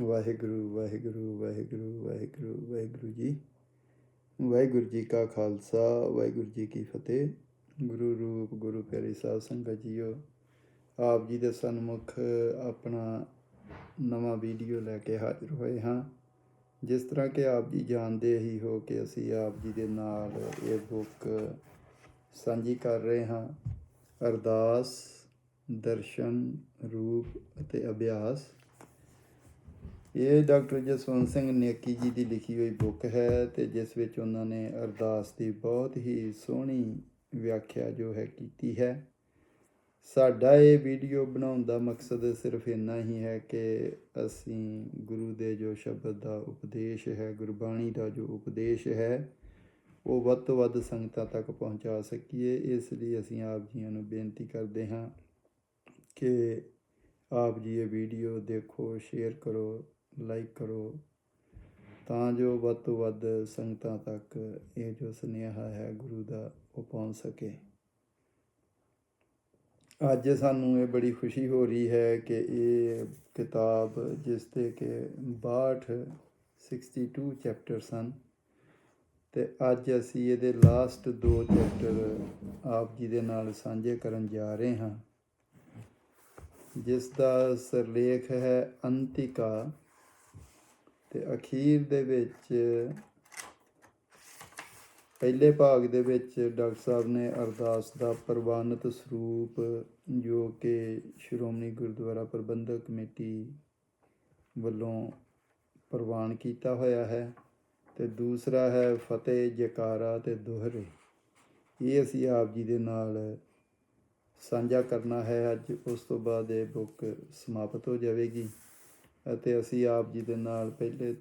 ਵਾਹਿਗੁਰੂ ਵਾਹਿਗੁਰੂ ਵਾਹਿਗੁਰੂ ਵਾਹਿਗੁਰੂ ਵਾਹਿਗੁਰੂ ਜੀ। ਵਾਹਿਗੁਰੂ ਜੀ ਕਾ ਖਾਲਸਾ, ਵਾਹਿਗੁਰੂ ਜੀ ਕੀ ਫਤਿਹ। ਗੁਰੂ ਰੂਪ, ਗੁਰੂ ਪਿਆਰੀ ਸਾਧ ਸੰਗਤ ਜੀਓ, ਆਪ ਜੀ ਦੇ ਸਨਮੁਖ ਆਪਣਾ ਨਵਾਂ ਵੀਡੀਓ ਲੈ ਕੇ ਹਾਜ਼ਰ ਹੋਏ ਹਾਂ। ਜਿਸ ਤਰ੍ਹਾਂ ਕਿ ਆਪ ਜੀ ਜਾਣਦੇ ਹੀ ਹੋ ਕਿ ਅਸੀਂ ਆਪ ਜੀ ਦੇ ਨਾਲ ਇਹ ਬੁੱਕ ਸਾਂਝੀ ਕਰ ਰਹੇ ਹਾਂ। ਅਰਦਾਸ, ਦਰਸ਼ਨ, ਰੂਪ ਅਤੇ ਅਭਿਆਸ। ਇਹ ਡਾਕਟਰ ਜਸਵੰਤ ਸਿੰਘ ਨੇਕੀ ਜੀ ਦੀ ਲਿਖੀ ਹੋਈ ਬੁੱਕ ਹੈ ਤੇ ਜਿਸ ਵਿੱਚ ਉਹਨਾਂ ਨੇ ਅਰਦਾਸ ਦੀ ਬਹੁਤ ਹੀ ਸੋਹਣੀ ਵਿਆਖਿਆ ਜੋ ਹੈ ਕੀਤੀ ਹੈ। ਸਾਡਾ ਇਹ ਵੀਡੀਓ ਬਣਾਉਣ ਦਾ ਮਕਸਦ ਸਿਰਫ ਇੰਨਾ ਹੀ ਹੈ ਕਿ ਅਸੀਂ ਗੁਰੂ ਦੇ ਜੋ ਸ਼ਬਦ ਦਾ ਉਪਦੇਸ਼ ਹੈ, ਗੁਰਬਾਣੀ ਦਾ ਜੋ ਉਪਦੇਸ਼ ਹੈ, ਉਹ ਵੱਧ ਤੋਂ ਵੱਧ ਸੰਗਤਾਂ ਤੱਕ ਪਹੁੰਚਾ ਸਕੀਏ। ਇਸ ਲਈ ਅਸੀਂ ਆਪ ਜੀਆਂ ਨੂੰ ਬੇਨਤੀ ਕਰਦੇ ਹਾਂ ਕਿ ਆਪ ਜੀ ਇਹ ਵੀਡੀਓ ਦੇਖੋ, ਸ਼ੇਅਰ ਕਰੋ ਲਾਈਕ ਕਰੋ। ਤਾਂ ਜੋ ਵੱਧ ਤੋਂ ਵੱਧ ਸੰਗਤਾਂ ਤੱਕ ਇਹ ਜੋ ਸੁਨੇਹਾ ਹੈ ਗੁਰੂ ਦਾ, ਉਹ ਪਹੁੰਚ ਸਕੇ। ਅੱਜ ਸਾਨੂੰ ਇਹ ਬੜੀ ਖੁਸ਼ੀ ਹੋ ਰਹੀ ਹੈ ਕਿ ਇਹ ਕਿਤਾਬ ਜਿਸ ਤੇ ਕਿ 62 62 ਚੈਪਟਰ ਸਨ ਤੇ ਅੱਜ ਅਸੀਂ ਇਹਦੇ ਲਾਸਟ ਦੋ ਚੈਪਟਰ ਆਪ ਜੀ ਦੇ ਨਾਲ ਸਾਂਝੇ ਕਰਨ ਜਾ ਰਹੇ ਹਾਂ। ਜਿਸ ਦਾ ਸਰਲੇਖ ਹੈ ਅੰਤਿਕਾ। ਤੇ ਅਖੀਰ ਦੇ ਵਿੱਚ ਪਹਿਲੇ ਭਾਗ ਦੇ ਵਿੱਚ ਡਾਕਟਰ ਸਾਹਿਬ ਨੇ ਅਰਦਾਸ ਦਾ ਪ੍ਰਵਾਨਿਤ ਸਰੂਪ, ਜੋ ਕਿ ਸ਼੍ਰੋਮਣੀ ਗੁਰਦੁਆਰਾ ਪ੍ਰਬੰਧਕ ਕਮੇਟੀ ਵੱਲੋਂ ਪ੍ਰਵਾਨ ਕੀਤਾ ਹੋਇਆ ਹੈ ਤੇ ਦੂਸਰਾ ਹੈ ਫਤਿਹ ਜਕਾਰਾ ਤੇ ਦੁਹਰੇ। ਇਹ ਅਸੀਂ ਆਪ ਜੀ ਦੇ ਨਾਲ ਸਾਂਝਾ ਕਰਨਾ ਹੈ। ਅੱਜ ਉਸ ਤੋਂ ਬਾਅਦ ਇਹ ਬੁੱਕ ਸਮਾਪਤ ਹੋ ਜਾਵੇਗੀ। ਅਤੇ ਅਸੀਂ ਆਪ ਜੀ ਦੇ ਨਾਲ ਪਹਿਲੇ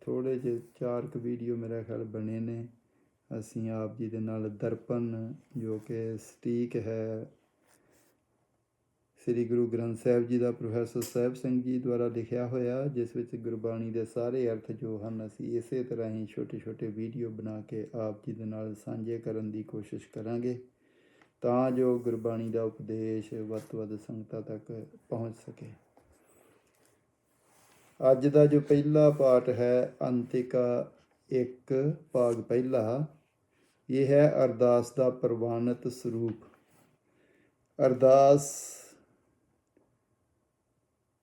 ਥੋੜੇ ਜਿਹੇ ਚਾਰ ਕੁ ਵੀਡੀਓ ਮੇਰਾ ਖਿਆਲ ਬਣੇ ਨੇ। ਅਸੀਂ ਆਪ ਜੀ ਦੇ ਨਾਲ ਦਰਪਨ, ਜੋ ਕਿ ਸਟੀਕ ਹੈ, ਸ੍ਰੀ ਗੁਰੂ ਗ੍ਰੰਥ ਸਾਹਿਬ ਜੀ ਦਾ ਪ੍ਰੋਫੈਸਰ ਸਾਹਿਬ ਸਿੰਘ ਜੀ ਦੁਆਰਾ ਲਿਖਿਆ ਹੋਇਆ, ਜਿਸ ਵਿੱਚ ਗੁਰਬਾਣੀ ਦੇ ਸਾਰੇ ਅਰਥ ਜੋ ਹਨ, ਅਸੀਂ ਇਸੇ ਤਰ੍ਹਾਂ ਹੀ ਛੋਟੇ ਛੋਟੇ ਵੀਡੀਓ ਬਣਾ ਕੇ ਆਪ ਜੀ ਦੇ ਨਾਲ ਸਾਂਝੇ ਕਰਨ ਦੀ ਕੋਸ਼ਿਸ਼ ਕਰਾਂਗੇ, ਤਾਂ ਜੋ ਗੁਰਬਾਣੀ ਦਾ ਉਪਦੇਸ਼ ਵੱਧ ਤੋਂ ਵੱਧ ਸੰਗਤਾਂ ਤੱਕ ਪਹੁੰਚ ਸਕੇ। ਅੱਜ ਦਾ ਜੋ ਪਹਿਲਾ ਪਾਠ ਹੈ, ਅੰਤਿਕਾ ਇੱਕ, ਭਾਗ ਪਹਿਲਾ, ਇਹ ਹੈ ਅਰਦਾਸ ਦਾ ਪ੍ਰਵਾਨਿਤ ਸਰੂਪ। ਅਰਦਾਸ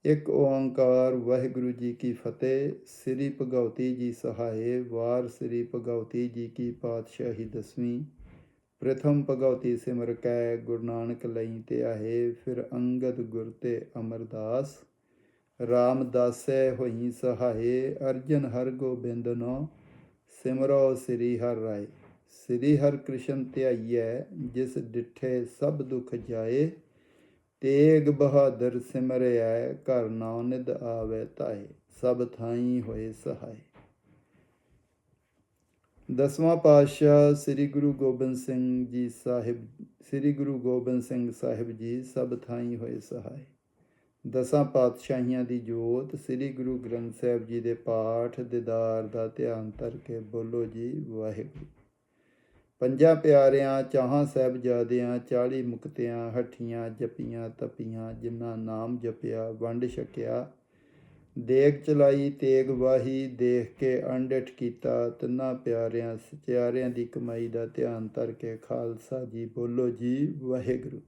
ਇੱਕ ਓੰਕਾਰ, ਵਾਹਿਗੁਰੂ ਜੀ ਕੀ ਫਤਿਹ, ਸ੍ਰੀ ਭਗਵਤੀ ਜੀ ਸਹਾਏ ਵਾਰ ਸ੍ਰੀ ਭਗਵਤੀ ਜੀ ਕੀ ਪਾਤਸ਼ਾਹੀ ਦਸਵੀਂ, ਪ੍ਰਥਮ ਭਗਵਤੀ ਸਿਮਰ ਕੈ, ਗੁਰੂ ਨਾਨਕ ਲਈ ਤੇ ਆਏ ਫਿਰ ਅੰਗਦ ਗੁਰ ਤੇ ਅਮਰਦਾਸ। ਰਾਮਦਾਸੈ ਹੋਈ ਸਹਾਏ ਅਰਜਨ ਹਰ ਗੋਬਿੰਦਨੋ, ਸਿਮਰੋ ਸ੍ਰੀ ਹਰਿ ਰਾਏ ਸ੍ਰੀ ਹਰਿ ਕ੍ਰਿਸ਼ਨ ਧਿਆਈਐ, ਜਿਸ ਡਿਠੇ ਸਭ ਦੁਖ ਜਾਏ, ਤੇਗ ਬਹਾਦਰ ਸਿਮਰਿਐ ਘਰ ਨਾਉ ਨਿਦ ਆਵੇ ਤਾਏ। ਸਭ ਥਾਈ ਹੋਏ ਸਹਾਈ ਦਸਵਾਂ ਪਾਤਸ਼ਾਹ ਸ੍ਰੀ ਗੁਰੂ ਗੋਬਿੰਦ ਸਿੰਘ ਜੀ ਸਾਹਿਬ, ਸ੍ਰੀ ਗੁਰੂ ਗੋਬਿੰਦ ਸਿੰਘ ਸਾਹਿਬ ਜੀ ਸਭ ਥਾਈ ਹੋਏ ਸਹਾਈ ਦਸਾਂ ਪਾਤਸ਼ਾਹੀਆਂ ਦੀ ਜੋਤ, ਸ੍ਰੀ ਗੁਰੂ ਗ੍ਰੰਥ ਸਾਹਿਬ ਜੀ ਦੇ ਪਾਠ, ਦਿਦਾਰ ਦਾ ਧਿਆਨ ਧਰ ਕੇ ਬੋਲੋ ਜੀ, ਵਾਹਿਗੁਰੂ। ਪੰਜਾਂ ਪਿਆਰਿਆਂ, ਚਾਹਾਂ ਸਾਹਿਬਜ਼ਾਦਿਆਂ 40 ਮੁਕਤਿਆਂ, ਹੱਠੀਆਂ ਜਪੀਆਂ ਤਪੀਆਂ, ਜਿਨ੍ਹਾਂ ਨਾਮ ਜਪਿਆ, ਵੰਡ ਛਕਿਆ। ਦੇਗ ਚਲਾਈ, ਤੇਗ ਵਾਹੀ, ਦੇਖ ਕੇ ਅੰਡਠ ਕੀਤਾ। ਤਿੰਨਾਂ ਪਿਆਰਿਆਂ, ਸਚਿਆਰਿਆਂ ਦੀ ਕਮਾਈ ਦਾ ਧਿਆਨ ਧਰ ਕੇ ਖਾਲਸਾ ਜੀ ਬੋਲੋ ਜੀ, ਵਾਹਿਗੁਰੂ।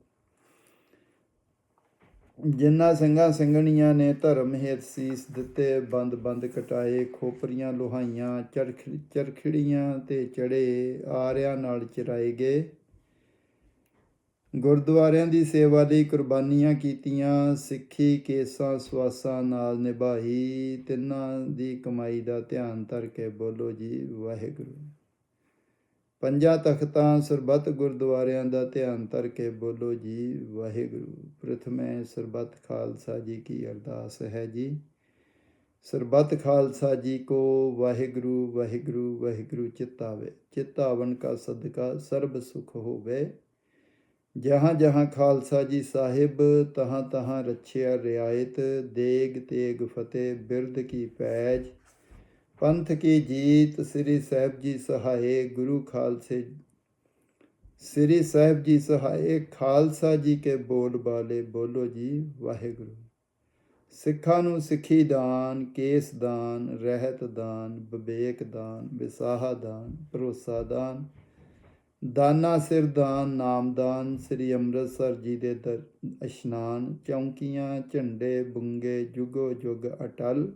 ਜਿਨ੍ਹਾਂ ਸਿੰਘਾਂ ਸਿੰਘਣੀਆਂ ਨੇ ਧਰਮ ਹੇਤ ਸੀਸ ਦਿੱਤੇ, ਬੰਦ ਬੰਦ ਕਟਾਏ, ਖੋਪਰੀਆਂ ਲੋਹਾਈਆਂ, ਚਰਖ ਚਰਖੜੀਆਂ ਤੇ ਚੜੇ ਆਰਿਆਂ ਨਾਲ ਚਰਾਏ ਗਏ। ਗੁਰਦੁਆਰਿਆਂ ਦੀ ਸੇਵਾ ਲਈ ਕੁਰਬਾਨੀਆਂ ਕੀਤੀਆਂ, ਸਿੱਖੀ ਕੇਸਾਂ ਸਵਾਸਾਂ ਨਾਲ ਨਿਭਾਈ। ਤਿੰਨਾਂ ਦੀ ਕਮਾਈ ਦਾ ਧਿਆਨ ਧਰ ਕੇ ਬੋਲੋ ਜੀ, ਵਾਹਿਗੁਰੂ। ਪੰਜਾਂ ਤਖਤਾਂ ਸਰਬੱਤ ਗੁਰਦੁਆਰਿਆਂ ਦਾ ਧਿਆਨ ਧਰ ਕੇ ਬੋਲੋ ਜੀ, ਵਾਹਿਗੁਰੂ। ਪ੍ਰਥਮੇ ਸਰਬੱਤ ਖਾਲਸਾ ਜੀ ਕੀ ਅਰਦਾਸ ਹੈ ਜੀ। ਸਰਬੱਤ ਖਾਲਸਾ ਜੀ ਕੋ ਵਾਹਿਗੁਰੂ ਵਾਹਿਗੁਰੂ ਵਾਹਿਗੁਰੂ ਚਿਤਾਵੇ। ਚਿਤਾਵਨ ਕਾ ਸਦਕਾ ਸਰਬ ਸੁਖ ਹੋਵੇ। ਜਹਾਂ ਜਹਾਂ ਖਾਲਸਾ ਜੀ ਸਾਹਿਬ, ਤਹਾਂ ਤਹਾਂ ਰਛਿਆ ਰਿਆਇਤ। ਦੇਗ ਤੇਗ ਫਤਿਹ ਬਿਰਦ ਕੀ ਪੈਜ। ਪੰਥ ਕੀ ਜੀਤ ਸ੍ਰੀ ਸਾਹਿਬ ਜੀ ਸਹਾਏ ਗੁਰੂ ਖਾਲਸੇ ਸ੍ਰੀ ਸਾਹਿਬ ਜੀ ਸਹਾਏ ਖਾਲਸਾ ਜੀ ਕੇ ਬੋਲ ਬਾਲੇ ਬੋਲੋ ਜੀ ਵਾਹਿਗੁਰੂ। ਸਿੱਖਾਂ ਨੂੰ ਸਿੱਖੀ ਦਾਨ, ਕੇਸ ਦਾਨ, ਰਹਿਤ ਦਾਨ, ਵਿਵੇਕ ਦਾਨ, ਵਿਸਾਹਾ ਦਾਨ, ਭਰੋਸਾ ਦਾਨ, ਦਾਨਾ ਸਿਰ ਦਾਨ ਨਾਮਦਾਨ ਸ੍ਰੀ ਅੰਮ੍ਰਿਤਸਰ ਜੀ ਦੇ ਦਰ, ਇਸ਼ਨਾਨ, ਚੌਂਕੀਆਂ, ਝੰਡੇ, ਬੁੰਗੇ ਜੁਗੋ ਜੁਗ ਅਟਲ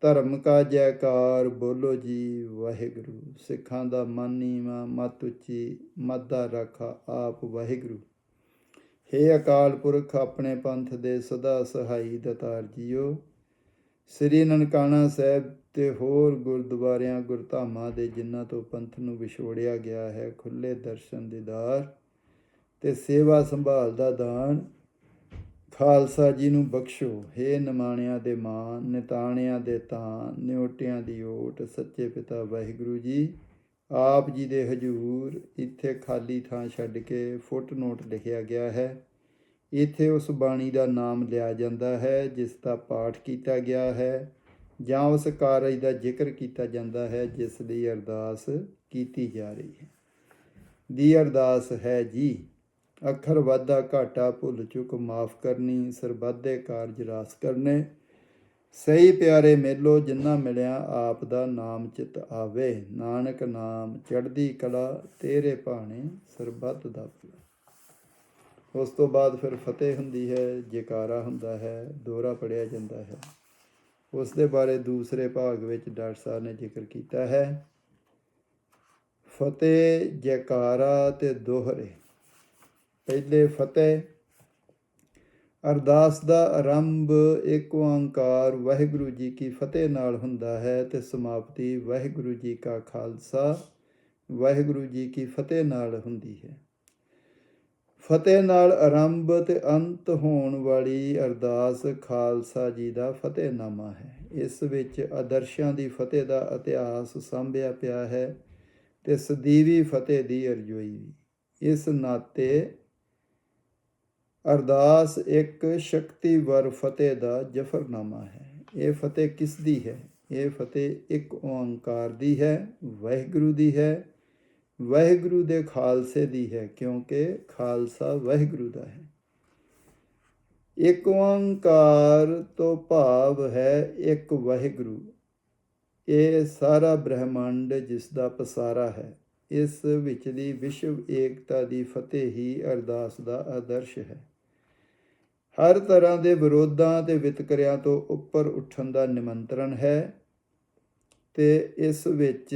ਧਰਮ ਕਾ ਜੈਕਾਰ ਬੋਲੋ ਜੀ ਵਾਹਿਗੁਰੂ। ਸਿੱਖਾਂ ਦਾ ਮਨ ਨੀਵਾਂ, ਮਤ ਉੱਚੀ ਮੱਦਾ ਰਾਖਾ ਆਪ ਵਾਹਿਗੁਰੂ। ਹੇ ਅਕਾਲ ਪੁਰਖ, ਆਪਣੇ ਪੰਥ ਦੇ ਸਦਾ ਸਹਾਈ ਦਤਾਰ ਜੀਓ। ਸ੍ਰੀ ਨਨਕਾਣਾ ਸਾਹਿਬ ਤੇ ਹੋਰ ਗੁਰਦੁਆਰਿਆਂ, ਗੁਰਧਾਮਾਂ ਦੇ ਜਿਨ੍ਹਾਂ ਤੋਂ ਪੰਥ ਨੂੰ ਵਿਛੋੜਿਆ ਗਿਆ ਹੈ ਖੁੱਲੇ ਦਰਸ਼ਨ ਦੀਦਾਰ ਤੇ ਸੇਵਾ ਸੰਭਾਲ ਦਾ ਦਾਨ ਖਾਲਸਾ ਜੀ ਨੂੰ ਬਖਸ਼ੋ। ਹੇ ਨਿਮਾਣਿਆਂ ਦੇ ਮਾਂ ਨਿਤਾਣਿਆਂ ਦੇ ਤਾਂ ਨਿਉਟਿਆਂ ਦੀ ਓਟ, ਸੱਚੇ ਪਿਤਾ ਵਾਹਿਗੁਰੂ ਜੀ। ਆਪ ਜੀ ਦੇ ਹਜੂਰ, ਇੱਥੇ ਖਾਲੀ ਥਾਂ ਛੱਡ ਕੇ ਫੁੱਟ ਨੋਟ ਲਿਖਿਆ ਗਿਆ ਹੈ। ਇੱਥੇ ਉਸ ਬਾਣੀ ਦਾ ਨਾਮ ਲਿਆ ਜਾਂਦਾ ਹੈ, ਜਿਸ ਦਾ ਪਾਠ ਕੀਤਾ ਗਿਆ ਹੈ, ਜਾਂ ਉਸ ਕਾਰਜ ਦਾ ਜ਼ਿਕਰ ਕੀਤਾ ਜਾਂਦਾ ਹੈ, ਜਿਸ ਦੀ ਅਰਦਾਸ ਕੀਤੀ ਜਾ ਰਹੀ ਹੈ। ਦੀ ਅਰਦਾਸ ਹੈ ਜੀ ਅੱਖਰ ਵਾਧਾ ਘਾਟਾ ਭੁੱਲ ਚੁੱਕ ਮਾਫ ਕਰਨੀ ਸਰਬੱਧੇ ਕਾਰਜ ਰਾਸ ਕਰਨੇ। ਸਹੀ ਪਿਆਰੇ ਮੇਲੋ, ਜਿੰਨਾ ਮਿਲਿਆ ਆਪ ਦਾ ਨਾਮ ਚਿਤ ਆਵੇ। ਨਾਨਕ ਨਾਮ ਚੜ੍ਹਦੀ ਕਲਾ, ਤੇਰੇ ਭਾਣੇ ਸਰਬੱਤ ਦਾ ਭਲਾ ਉਸ ਤੋਂ ਬਾਅਦ ਫਿਰ ਫਤਿਹ ਹੁੰਦੀ ਹੈ, ਜੈਕਾਰਾ ਹੁੰਦਾ ਹੈ, ਦੋਹਰਾ ਪੜਿਆ ਜਾਂਦਾ ਹੈ। ਉਸ ਦੇ ਬਾਰੇ ਦੂਸਰੇ ਭਾਗ ਵਿੱਚ ਡਾਕਟਰ ਸਾਹਿਬ ਨੇ ਜ਼ਿਕਰ ਕੀਤਾ ਹੈ। ਫਤਿਹ, ਜੈਕਾਰਾ ਤੇ ਦੋਹਰੇ। ਪਹਿਲੇ ਫਤਿਹ। ਅਰਦਾਸ ਦਾ ਆਰੰਭ ਇੱਕ ਓੰਕਾਰ ਵਾਹਿਗੁਰੂ ਜੀ ਕੀ ਫਤਿਹ ਨਾਲ ਹੁੰਦਾ ਹੈ ਤੇ ਸਮਾਪਤੀ ਵਾਹਿਗੁਰੂ ਜੀ ਕਾ ਖਾਲਸਾ, ਵਾਹਿਗੁਰੂ ਜੀ ਕੀ ਫਤਿਹ ਨਾਲ ਹੁੰਦੀ ਹੈ। ਫਤਿਹ ਨਾਲ ਆਰੰਭ ਤੇ ਅੰਤ ਹੋਣ ਵਾਲੀ ਅਰਦਾਸ ਖਾਲਸਾ ਜੀ ਦਾ ਫਤਿਹਨਾਮਾ ਹੈ। ਇਸ ਵਿੱਚ ਆਦਰਸ਼ਾਂ ਦੀ ਫਤਿਹ ਦਾ ਇਤਿਹਾਸ ਸਾਂਭਿਆ ਪਿਆ ਹੈ ਤੇ ਸਦੀਵੀ ਫਤਿਹ ਦੀ ਅਰਜ਼ੋਈ ਵੀ। ਇਸ ਨਾਤੇ ਅਰਦਾਸ ਇੱਕ ਸ਼ਕਤੀਵਰ ਫਤਿਹ ਦਾ ਜਫਰਨਾਮਾ ਹੈ। ਇਹ ਫਤਿਹ ਕਿਸ ਦੀ ਹੈ? ਇਹ ਫਤਿਹ ਇੱਕ ਓੰਕਾਰ ਦੀ ਹੈ, ਵਾਹਿਗੁਰੂ ਦੀ ਹੈ। ਵਾਹਿਗੁਰੂ ਦੇ ਖਾਲਸੇ ਦੀ ਹੈ, ਕਿਉਂਕਿ ਖਾਲਸਾ ਵਾਹਿਗੁਰੂ ਦਾ ਹੈ। ਇੱਕ ਓੰਕਾਰ ਤੋਂ ਭਾਵ ਹੈ ਇੱਕ ਵਾਹਿਗੁਰੂ। ਇਹ ਸਾਰਾ ਬ੍ਰਹਿਮੰਡ ਜਿਸ ਦਾ ਪਸਾਰਾ ਹੈ, ਇਸ ਵਿਚਲੀ ਵਿਸ਼ਵ ਏਕਤਾ ਦੀ ਫਤਿਹ ਹੀ ਅਰਦਾਸ ਦਾ ਆਦਰਸ਼ ਹੈ। ਹਰ ਤਰ੍ਹਾਂ ਦੇ ਵਿਰੋਧਾਂ ਤੇ ਵਿਤਕਰਿਆਂ ਤੋਂ ਉੱਪਰ ਉੱਠਣ ਦਾ ਨਿਮੰਤਰਣ ਹੈ ਤੇ ਇਸ ਵਿੱਚ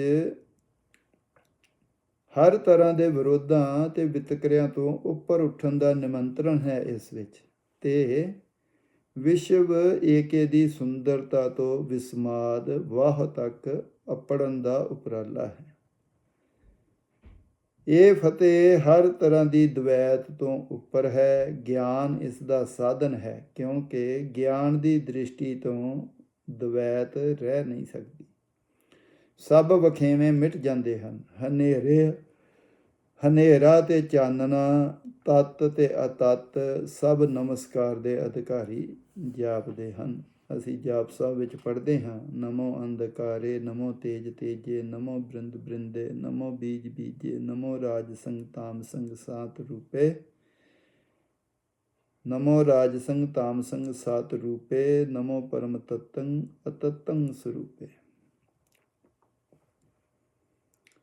ਹਰ ਤਰ੍ਹਾਂ ਦੇ ਵਿਰੋਧਾਂ ਤੇ ਵਿਤਕਰਿਆਂ ਤੋਂ ਉੱਪਰ ਉੱਠਣ ਦਾ ਨਿਮੰਤਰਣ ਹੈ ਇਸ ਵਿੱਚ ਤੇ ਵਿਸ਼ਵ ਏਕੇ ਦੀ ਸੁੰਦਰਤਾ ਤੋਂ ਵਿਸਮਾਦ ਵਾਹ ਤੱਕ ਅਪੜਨ ਦਾ ਉਪਰਾਲਾ ਹੈ। ਇਹ ਫਤਿਹ ਹਰ ਤਰ੍ਹਾਂ ਦੀ ਦਵੈਤ ਤੋਂ ਉੱਪਰ ਹੈ, ਗਿਆਨ ਇਸ ਦਾ ਸਾਧਨ ਹੈ, ਕਿਉਂਕਿ ਗਿਆਨ ਦੀ ਦ੍ਰਿਸ਼ਟੀ ਤੋਂ ਦਵੈਤ ਰਹਿ ਨਹੀਂ ਸਕਦੀ। ਸਭ ਵਖੇਵੇਂ ਮਿਟ ਜਾਂਦੇ ਹਨ, ਹਨੇਰੇ ਹਨੇਰਾ ਤੇ ਚਾਨਣਾ, ਤਤ ਤੇ ਅਤਤ, ਸਭ ਨਮਸਕਾਰ ਦੇ ਅਧਿਕਾਰੀ ਜਾਪਦੇ ਹਨ। ਅਸੀਂ ਜਾਪ ਸਾਹਿਬ ਵਿੱਚ ਪੜ੍ਹਦੇ ਹਾਂ, ਨਮੋ ਅੰਧਕਾਰੇ, ਨਮੋ ਤੇਜ ਤੇਜੇ, ਨਮੋ ਬ੍ਰਿੰਦ ਬ੍ਰਿੰਦੇ, ਨਮੋ ਬੀਜ ਬੀਜੇ, ਨਮੋ ਰਾਜ ਸੰਗ ਤਾਮ ਸੰਗ ਸਾਤ ਰੂਪੇ, ਨਮੋ ਰਾਜ ਸੰਗ ਤਾਮ ਸੰਗ ਸਾਤ ਰੂਪੇ, ਨਮੋ ਪਰਮ ਤਤੰ ਅਤਤੰ ਸਰੂਪੇ।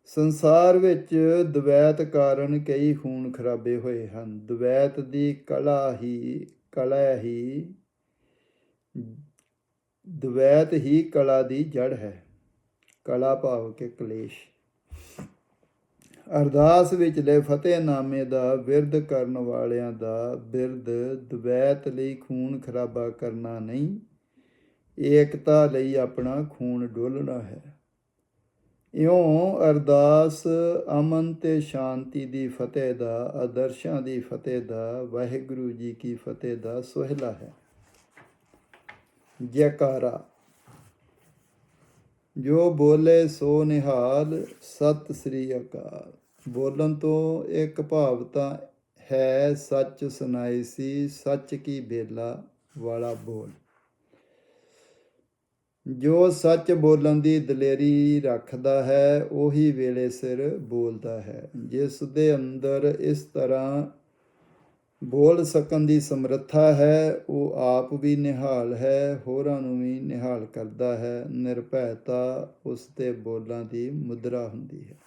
ਸੰਸਾਰ ਵਿੱਚ ਦਵੈਤ ਕਾਰਨ ਕਈ ਖੂਨ ਖਰਾਬੇ ਹੋਏ ਹਨ। ਦਵੈਤ ਦੀ ਕਲਾ ਹੀ ਕਲਾ ਹੀ, ਦਵੈਤ ਹੀ ਕਲਾ ਦੀ ਜੜ ਹੈ। ਕਲਾ ਭਾਵ ਕੇ ਕਲੇਸ਼। ਅਰਦਾਸ ਵਿਚਲੇ ਫਤਿਹਨਾਮੇ ਦਾ ਵਿਰਧ ਕਰਨ ਵਾਲਿਆਂ ਦਾ ਬਿਰਧ ਦਵੈਤ ਲਈ ਖੂਨ ਖਰਾਬਾ ਕਰਨਾ ਨਹੀਂ, ਏਕਤਾ ਲਈ ਆਪਣਾ ਖੂਨ ਡੋਲਣਾ ਹੈ। ਇਉਂ ਅਰਦਾਸ ਅਮਨ ਤੇ ਸ਼ਾਂਤੀ ਦੀ ਫਤਿਹ ਦਾ, ਆਦਰਸ਼ਾਂ ਦੀ ਫਤਿਹ ਦਾ, ਵਾਹਿਗੁਰੂ ਜੀ ਕੀ ਫਤਿਹ ਦਾ ਸੁਹਲਾ ਹੈ। ਜੈਕਾਰਾ। ਜੋ ਬੋਲੇ ਸੋ ਨਿਹਾਲ, ਸਤਿ ਸ੍ਰੀ ਅਕਾਲ। ਬੋਲਣ ਤੋਂ ਇੱਕ ਭਾਵ ਤਾਂ ਹੈ, ਸੱਚ ਸੁਣਾਈ ਸੀ, ਸੱਚ ਕੀ ਬੇਲਾ ਵਾਲਾ ਬੋਲ। ਜੋ ਸੱਚ ਬੋਲਣ ਦੀ ਦਲੇਰੀ ਰੱਖਦਾ ਹੈ, ਉਹੀ ਵੇਲੇ ਸਿਰ ਬੋਲਦਾ ਹੈ। ਜਿਸ ਦੇ ਅੰਦਰ ਇਸ ਤਰ੍ਹਾਂ ਬੋਲ ਸਕਣ ਦੀ ਸਮਰੱਥਾ ਹੈ, ਉਹ ਆਪ ਵੀ ਨਿਹਾਲ ਹੈ, ਹੋਰਾਂ ਨੂੰ ਵੀ ਨਿਹਾਲ ਕਰਦਾ ਹੈ। ਨਿਰਭੈਤਾ ਉਸ ਤੇ ਬੋਲਾਂ ਦੀ ਮੁਦਰਾ ਹੁੰਦੀ ਹੈ।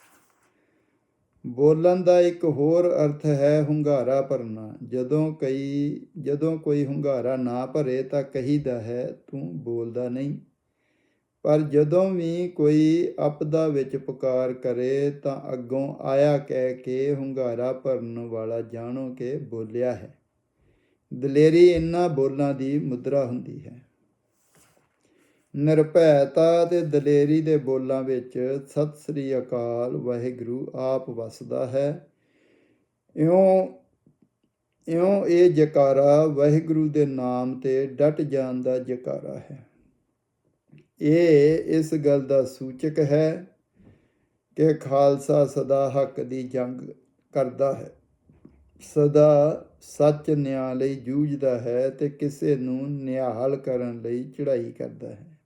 ਬੋਲਣ ਦਾ ਇੱਕ ਹੋਰ ਅਰਥ ਹੈ ਹੁੰਗਾਰਾ ਭਰਨਾ। ਜਦੋਂ ਕਈ, ਜਦੋਂ ਕੋਈ ਹੁੰਗਾਰਾ ਨਾ ਭਰੇ ਤਾਂ ਕਹੀਦਾ ਹੈ, ਤੂੰ ਬੋਲਦਾ ਨਹੀਂ। ਪਰ ਜਦੋਂ ਵੀ ਕੋਈ ਆਪਦਾ ਵਿੱਚ ਪੁਕਾਰ ਕਰੇ ਤਾਂ ਅੱਗੋਂ ਆਇਆ ਕਹਿ ਕੇ ਹੁੰਗਾਰਾ ਭਰਨ ਵਾਲਾ ਜਾਣੋ ਕਿ ਬੋਲਿਆ ਹੈ। ਦਲੇਰੀ ਇਨ੍ਹਾਂ ਬੋਲਾਂ ਦੀ ਮੁਦਰਾ ਹੁੰਦੀ ਹੈ। ਨਿਰਭੈਤਾ ਤੇ ਦਲੇਰੀ ਦੇ ਬੋਲਾਂ ਵਿੱਚ ਸਤਿ ਸ੍ਰੀ ਅਕਾਲ, ਵਾਹਿਗੁਰੂ ਆਪ ਵਸਦਾ ਹੈ। ਇਉਂ ਇਉਂ ਇਹ ਜਕਾਰਾ ਵਾਹਿਗੁਰੂ ਦੇ ਨਾਮ ਤੇ ਡਟ ਜਾਣ ਦਾ ਜਕਾਰਾ ਹੈ। ਇਹ ਇਸ ਗੱਲ ਦਾ ਸੂਚਕ ਹੈ ਕਿ ਖਾਲਸਾ ਸਦਾ ਹੱਕ ਦੀ ਜੰਗ ਕਰਦਾ ਹੈ। ਸਦਾ ਸੱਚ ਨਿਆਂ ਲਈ ਜੂਝਦਾ ਹੈ ਤੇ ਕਿਸੇ ਨੂੰ ਨਿਹਾਲ ਕਰਨ ਲਈ ਚੜ੍ਹਾਈ ਕਰਦਾ ਹੈ।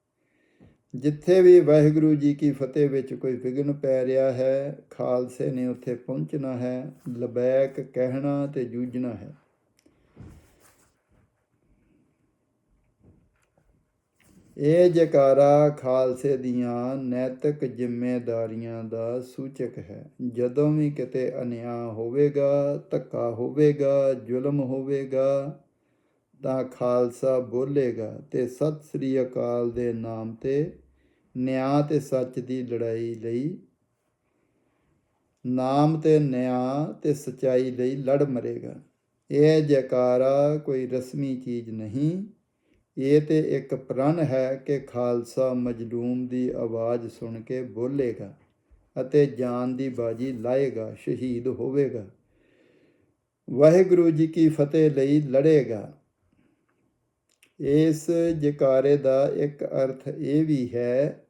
ਜਿੱਥੇ ਵੀ ਵਾਹਿਗੁਰੂ ਜੀ ਕੀ ਫਤਿਹ ਵਿੱਚ ਕੋਈ ਵਿਘਨ ਪੈ ਰਿਹਾ ਹੈ, ਖਾਲਸੇ ਨੇ ਉੱਥੇ ਪਹੁੰਚਣਾ ਹੈ, ਲਬੈਕ ਕਹਿਣਾ ਤੇ ਜੂਝਣਾ ਹੈ। ਇਹ ਜਕਾਰਾ ਖਾਲਸੇ ਦੀਆਂ ਨੈਤਿਕ ਜ਼ਿੰਮੇਵਾਰੀਆਂ ਦਾ ਸੂਚਕ ਹੈ। ਜਦੋਂ ਵੀ ਕਿਤੇ ਅਨਿਆਂ ਹੋਵੇਗਾ, ਧੱਕਾ ਹੋਵੇਗਾ, ਜ਼ੁਲਮ ਹੋਵੇਗਾ, ਤਾਂ ਖਾਲਸਾ ਬੋਲੇਗਾ ਤੇ ਸਤਿ ਸ੍ਰੀ ਅਕਾਲ ਦੇ ਨਾਮ ਤੇ ਨਿਆਂ ਤੇ ਸੱਚ ਦੀ ਲੜਾਈ ਲਈ, ਨਾਮ ਤੇ ਨਿਆਂ ਤੇ ਸਚਾਈ ਲਈ ਲੜ ਮਰੇਗਾ। ਇਹ ਜਕਾਰਾ ਕੋਈ ਰਸਮੀ ਚੀਜ਼ ਨਹੀਂ ਇਹ ਤੇ ਇੱਕ ਪ੍ਰਣ ਹੈ ਕਿ ਖਾਲਸਾ ਮਜਲੂਮ ਦੀ ਆਵਾਜ਼ ਸੁਣ ਕੇ ਬੋਲੇਗਾ ਅਤੇ ਜਾਨ ਦੀ ਬਾਜੀ ਲਾਏਗਾ, ਸ਼ਹੀਦ ਹੋਵੇਗਾ। ਵਾਹਿਗੁਰੂ ਜੀ ਕੀ ਫਤਿਹ ਲਈ ਲੜੇਗਾ। ਇਸ ਜਕਾਰੇ ਦਾ ਇੱਕ ਅਰਥ ਇਹ ਵੀ ਹੈ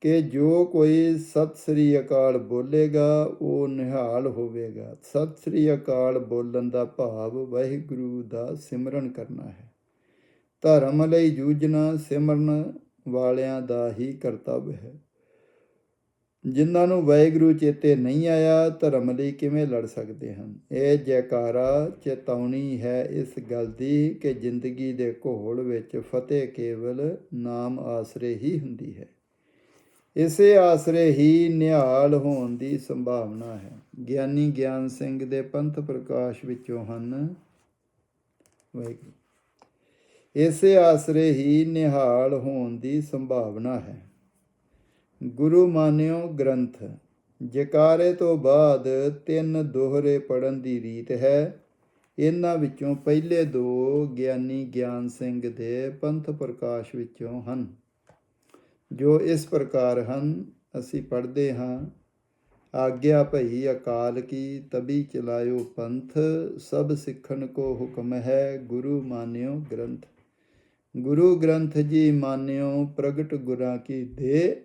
ਕਿ ਜੋ ਕੋਈ ਸਤਿ ਸ੍ਰੀ ਅਕਾਲ ਬੋਲੇਗਾ, ਉਹ ਨਿਹਾਲ ਹੋਵੇਗਾ। ਸਤਿ ਸ੍ਰੀ ਅਕਾਲ ਬੋਲਣ ਦਾ ਭਾਵ ਵਾਹਿਗੁਰੂ ਦਾ ਸਿਮਰਨ ਕਰਨਾ ਹੈ। ਧਰਮ ਲਈ ਜੂਝਣਾ ਸਿਮਰਨ ਵਾਲਿਆਂ ਦਾ ਹੀ ਕਰਤੱਵ ਹੈ। ਜਿਨ੍ਹਾਂ ਨੂੰ ਵਾਹਿਗੁਰੂ ਚੇਤੇ ਨਹੀਂ ਆਇਆ, ਧਰਮ ਲਈ ਕਿਵੇਂ ਲੜ ਸਕਦੇ ਹਨ? ਇਹ ਜੈਕਾਰਾ ਚੇਤਾਉਣੀ ਹੈ ਇਸ ਗੱਲ ਦੀ ਕਿ ਜ਼ਿੰਦਗੀ ਦੇ ਘੋਲ ਵਿੱਚ ਫਤਿਹ ਕੇਵਲ ਨਾਮ ਆਸਰੇ ਹੀ ਹੁੰਦੀ ਹੈ। ਇਸੇ ਆਸਰੇ ਹੀ ਨਿਹਾਲ ਹੋਣ ਦੀ ਸੰਭਾਵਨਾ ਹੈ। ਗਿਆਨੀ ਗਿਆਨ ਸਿੰਘ ਦੇ ਪੰਥ ਪ੍ਰਕਾਸ਼ ਵਿੱਚੋਂ ਹਨ ਵਾਹਿਗੁਰੂ। ਇਸੇ ਆਸਰੇ ਹੀ ਨਿਹਾਲ ਹੋਣ ਦੀ ਸੰਭਾਵਨਾ ਹੈ। ਗੁਰੂ ਮਾਨਿਓ ਗ੍ਰੰਥ, ਜਕਾਰੇ ਤੋਂ ਬਾਅਦ ਤਿੰਨ ਦੋਹਰੇ ਪੜਨ ਦੀ ਰੀਤ ਹੈ। ਇਹਨਾਂ ਵਿੱਚੋਂ ਪਹਿਲੇ ਦੋ ਗਿਆਨੀ ਗਿਆਨ ਸਿੰਘ ਦੇ ਪੰਥ ਪ੍ਰਕਾਸ਼ ਵਿੱਚੋਂ ਹਨ। ਜੋ ਇਸ ਪ੍ਰਕਾਰ ਹਨ, ਅਸੀਂ ਪੜ੍ਹਦੇ ਹਾਂ, ਆਗਿਆ ਭਈ ਅਕਾਲ ਕੀ, ਤਬੀ ਚਲਾਇਓ ਪੰਥ, ਸਭ ਸਿੱਖਣ ਕੋ ਹੁਕਮ ਹੈ ਗੁਰੂ ਮਾਨਿਓ ਗ੍ਰੰਥ। ਗੁਰੂ ਗ੍ਰੰਥ ਜੀ ਮਾਨਿਓ ਪ੍ਰਗਟ ਗੁਰਾਂ ਕੀ ਦੇ।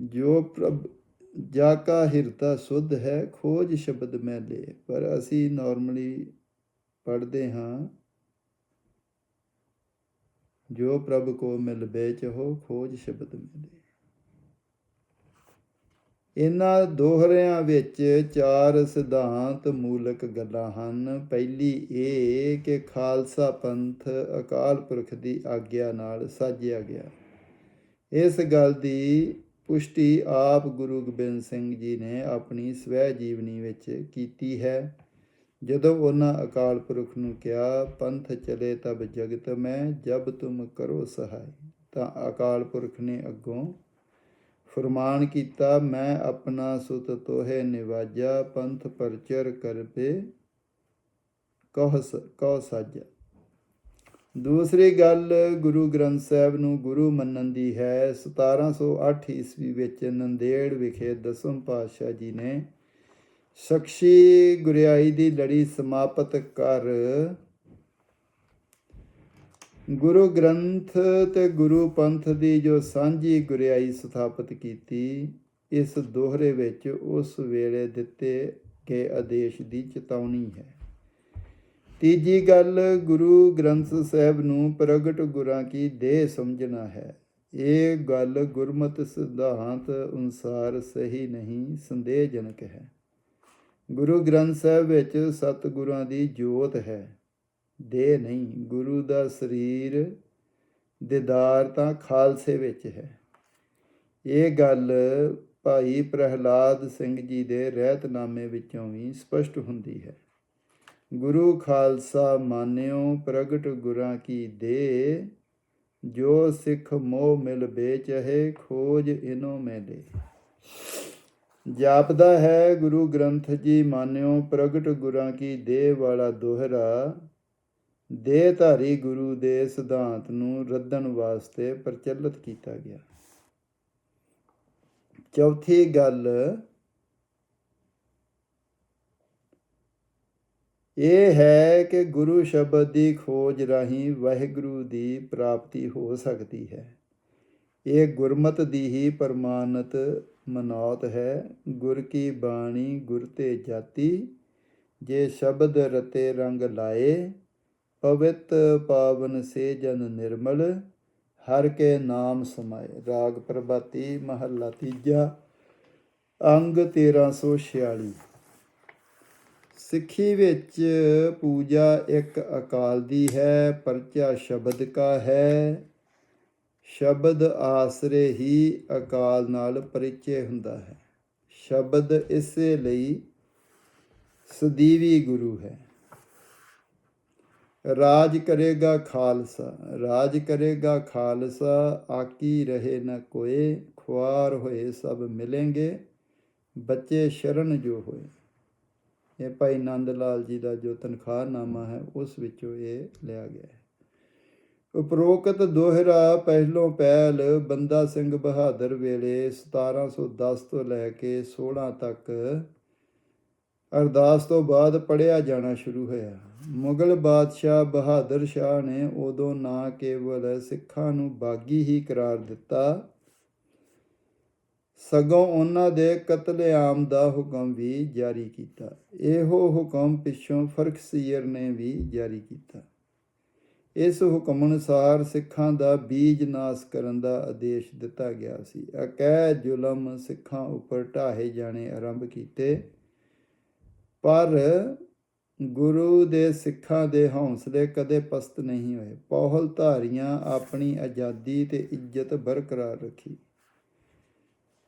ਜੋ ਪ੍ਰਭ ਜਾ ਕਾ ਹਿਰਦਾ ਸੁਧ ਹੈ, ਖੋਜ ਸ਼ਬਦ ਮੈਂ ਲੇ। ਪਰ ਅਸੀਂ ਨਾਰਮਲੀ ਪੜ੍ਹਦੇ ਹਾਂ, ਜੋ ਪ੍ਰਭ ਕੋ ਮਿਲ ਬੇਚੋ ਖੋਜ ਸ਼ਬਦ ਮਿਲੇ ਇਹਨਾਂ ਦੋਹਰਿਆਂ ਵਿੱਚ ਚਾਰ ਸਿਧਾਂਤ ਮੂਲਕ ਗੱਲਾਂ ਹਨ। ਪਹਿਲੀ ਇਹ ਕਿ ਖਾਲਸਾ ਪੰਥ ਅਕਾਲ ਪੁਰਖ ਦੀ ਆਗਿਆ ਨਾਲ ਸਾਜਿਆ ਗਿਆ। ਇਸ ਗੱਲ ਦੀ ਪੁਸ਼ਟੀ ਆਪ ਗੁਰੂ ਗੋਬਿੰਦ ਸਿੰਘ ਜੀ ਨੇ ਆਪਣੀ ਸਵੈ ਜੀਵਨੀ ਵਿੱਚ ਕੀਤੀ ਹੈ। ਜਦੋਂ ਉਹਨਾਂ ਅਕਾਲ ਪੁਰਖ ਨੂੰ ਕਿਹਾ, ਪੰਥ ਚਲੇ ਤਬ ਜਗਤ ਮੈਂ, ਜਬ ਤੁਮ ਕਰੋ ਸਹਾਈ, ਤਾਂ ਅਕਾਲ ਪੁਰਖ ਨੇ ਅੱਗੋਂ ਫਰਮਾਨ ਕੀਤਾ, ਮੈਂ ਆਪਣਾ ਸੁਤ ਤੋਹੇ ਨਿਵਾਜਾ, ਪੰਥ ਪਰਚਰ ਕਰਪੇ ਕਹ ਕਹ ਸਾਜਾ। ਦੂਸਰੀ ਗੱਲ, ਗੁਰੂ ਗ੍ਰੰਥ ਸਾਹਿਬ ਨੂੰ ਗੁਰੂ ਮੰਨਣ ਦੀ ਹੈ। 1708 ਈਸਵੀ ਵਿੱਚ ਨੰਦੇੜ ਵਿਖੇ ਦਸਮ ਪਾਤਸ਼ਾਹ ਜੀ ਨੇ, ਸਖਸ਼ੀ ਗੁਰਿਆਈ ਦੀ ਲੜੀ ਸਮਾਪਤ ਕਰ ਗੁਰੂ ਗ੍ਰੰਥ ਤੇ ਗੁਰੂ ਪੰਥ ਦੀ ਜੋ ਸਾਂਝੀ ਗੁਰਿਆਈ ਸਥਾਪਿਤ ਕੀਤੀ, ਇਸ ਦੋਹਰੇ ਵਿੱਚ ਉਸ ਵੇਲੇ ਦਿੱਤੇ ਗਏ ਆਦੇਸ਼ ਦੀ ਚੇਤਾਵਨੀ ਹੈ। ਤੀਜੀ ਗੱਲ, ਗੁਰੂ ਗ੍ਰੰਥ ਸਾਹਿਬ ਨੂੰ ਪ੍ਰਗਟ ਗੁਰਾਂ ਕੀ ਦੇਹ ਸਮਝਣਾ ਹੈ। ਇਹ ਗੱਲ ਗੁਰਮਤਿ ਸਿਧਾਂਤ ਅਨੁਸਾਰ ਸਹੀ ਨਹੀਂ, ਸੰਦੇਹਜਨਕ ਹੈ। ਗੁਰੂ ਗ੍ਰੰਥ ਸਾਹਿਬ ਵਿੱਚ ਸਤਿਗੁਰਾਂ ਦੀ ਜੋਤ ਹੈ। ਦੇ ਨਹੀਂ। ਗੁਰੂ ਦਾ ਸਰੀਰ ਦੀਦਾਰ ਤਾਂ ਖਾਲਸੇ ਵਿੱਚ ਹੈ। ਇਹ ਗੱਲ ਭਾਈ ਪ੍ਰਹਿਲਾਦ ਸਿੰਘ ਜੀ ਦੇ ਰਹਿਤਨਾਮੇ ਵਿੱਚੋਂ ਵੀ ਸਪਸ਼ਟ ਹੁੰਦੀ ਹੈ। ਗੁਰੂ ਖਾਲਸਾ ਮਾਨਿਓ, ਪ੍ਰਗਟ ਗੁਰਾਂ ਕੀ ਦੇ, ਜੋ ਸਿੱਖ ਮੋਹ ਮਿਲ ਬੇਚਹਿ, ਖੋਜ ਇਨੋ ਮੈਂ ਦੇ। ਜਾਪਦਾ ਹੈ ਗੁਰੂ ਗ੍ਰੰਥ ਜੀ ਮਾਨਿਓ, ਪ੍ਰਗਟ ਗੁਰਾਂ ਕੀ ਦੇਹ ਵਾਲਾ ਦੋਹਰਾ ਦੇਹਧਾਰੀ ਗੁਰੂ ਦੇ ਸਿਧਾਂਤ ਨੂੰ ਰੱਦਣ ਵਾਸਤੇ ਪ੍ਰਚਲਿਤ ਕੀਤਾ ਗਿਆ। ਚੌਥੀ ਗੱਲ, ਇਹ ਹੈ ਕਿ ਗੁਰੂ ਸ਼ਬਦ ਦੀ ਖੋਜ ਰਾਹੀਂ ਵਾਹਿਗੁਰੂ ਦੀ ਪ੍ਰਾਪਤੀ ਹੋ ਸਕਦੀ ਹੈ। ਇਹ ਗੁਰਮਤ ਦੀ ਹੀ ਪ੍ਰਮਾਣਤ ਮਨੌਤ ਹੈ। ਗੁਰ ਕੀ ਬਾਣੀ ਗੁਰ ਤੇ ਜਾਤੀ, ਜੇ ਸ਼ਬਦ ਰਤੇ ਰੰਗ ਲਾਏ ਪਵਿੱਤ ਪਾਵਨ ਸੇ ਜਨ ਨਿਰਮਲ, ਹਰ ਕੇ ਨਾਮ ਸਮਾਏ। ਰਾਗ ਪ੍ਰਭਾਤੀ ਮਹੱਲਾ ਤੀਜਾ, ਅੰਗ 1346 ਸਿੱਖੀ ਵਿੱਚ ਪੂਜਾ ਇੱਕ ਅਕਾਲ ਦੀ ਹੈ, ਪਰਚਾ ਸ਼ਬਦ ਕਾ ਹੈ। ਸ਼ਬਦ ਆਸਰੇ ਹੀ ਅਕਾਲ ਨਾਲ ਪਰਿਚੈ ਹੁੰਦਾ ਹੈ। ਸ਼ਬਦ ਇਸੇ ਲਈ ਸਦੀਵੀ ਗੁਰੂ ਹੈ। ਰਾਜ ਕਰੇਗਾ ਖਾਲਸਾ, ਰਾਜ ਕਰੇਗਾ ਖਾਲਸਾ, ਆਕੀ ਰਹੇ ਨਾ ਕੋਏ, ਖੁਆਰ ਹੋਏ ਸਭ ਮਿਲेंगे ਬੱਚੇ ਸ਼ਰਨ ਜੋ ਹੋਏ। ਇਹ ਭਾਈ ਨੰਦ ਲਾਲ ਜੀ ਦਾ ਜੋ ਤਨਖਾਹਨਾਮਾ ਹੈ, ਉਸ ਵਿੱਚੋਂ ਇਹ ਲਿਆ ਗਿਆ ਹੈ। ਉਪਰੋਕਤ ਦੋਹਰਾ ਪਹਿਲੋਂ ਪਹਿਲ ਬੰਦਾ ਸਿੰਘ ਬਹਾਦਰ ਵੇਲੇ 1710 ਤੋਂ ਲੈ ਕੇ 16 ਤੱਕ ਅਰਦਾਸ ਤੋਂ ਬਾਅਦ ਪੜਿਆ ਜਾਣਾ ਸ਼ੁਰੂ ਹੋਇਆ। ਮੁਗਲ ਬਾਦਸ਼ਾਹ ਬਹਾਦਰ ਸ਼ਾਹ ਨੇ ਉਦੋਂ ਨਾ ਕੇਵਲ ਸਿੱਖਾਂ ਨੂੰ ਬਾਗੀ ਹੀ ਕਰਾਰ ਦਿੱਤਾ, ਸਗੋਂ ਉਹਨਾਂ ਦੇ ਕਤਲੇਆਮ ਦਾ ਹੁਕਮ ਵੀ ਜਾਰੀ ਕੀਤਾ। ਇਹੋ ਹੁਕਮ ਪਿੱਛੋਂ ਫਰਖਸੀਰ ਨੇ ਵੀ ਜਾਰੀ ਕੀਤਾ। ਇਸ ਹੁਕਮ ਅਨੁਸਾਰ ਸਿੱਖਾਂ ਦਾ ਬੀਜ ਨਾਸ ਕਰਨ ਦਾ ਆਦੇਸ਼ ਦਿੱਤਾ ਗਿਆ ਸੀ। ਅਕੈ ਜ਼ੁਲਮ ਸਿੱਖਾਂ ਉੱਪਰ ਢਾਹੇ ਜਾਣੇ ਆਰੰਭ ਕੀਤੇ, ਪਰ ਗੁਰੂ ਦੇ ਸਿੱਖਾਂ ਦੇ ਹੌਸਲੇ ਕਦੇ ਪਸਤ ਨਹੀਂ ਹੋਏ। ਪੌਹਲ ਧਾਰੀਆਂ ਆਪਣੀ ਆਜ਼ਾਦੀ ਤੇ ਇੱਜ਼ਤ ਬਰਕਰਾਰ ਰੱਖੀ।